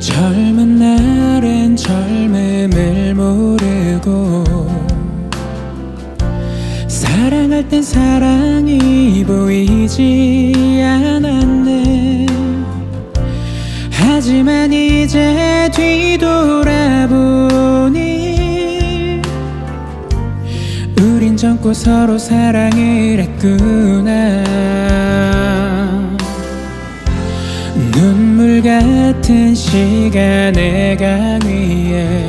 젊은 날엔 젊음을 모르고 사랑할 땐 사랑이 보이지 않았 젊고 서로 사랑을 했구나 눈물 같은 시간의 강 위에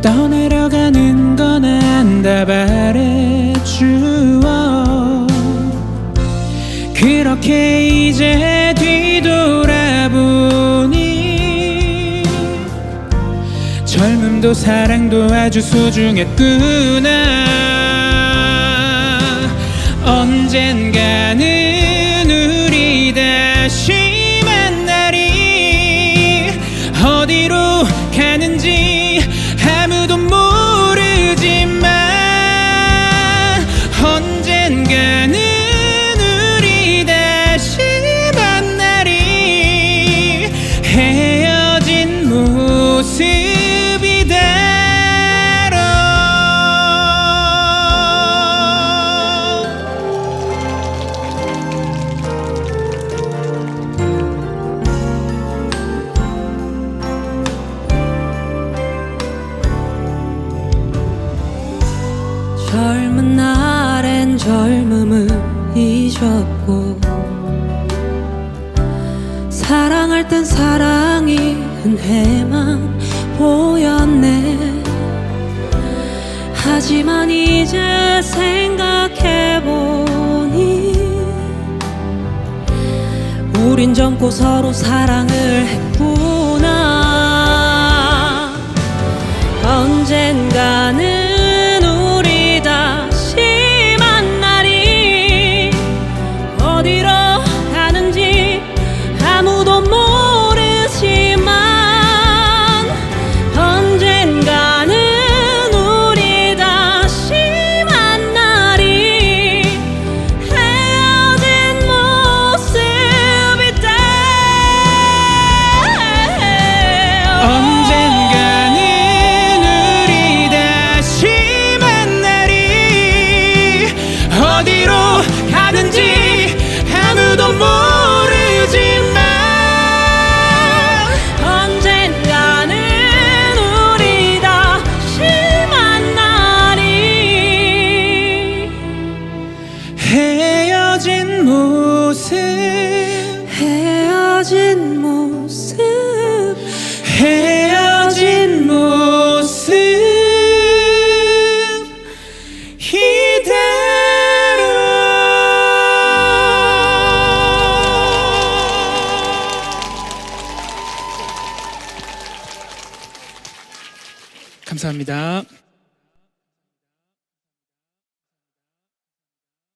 떠내려가는 건 안다 바래주어 그렇게 이제 젊음도 사랑도 아주 소중했구나. 언젠가 젊은 날엔 젊음을 잊었고 사랑할 땐 사랑이 은혜만 보였네. 하지만 이제 생각해보니 우린 젊고 서로 사랑을 어디로 감사합니다.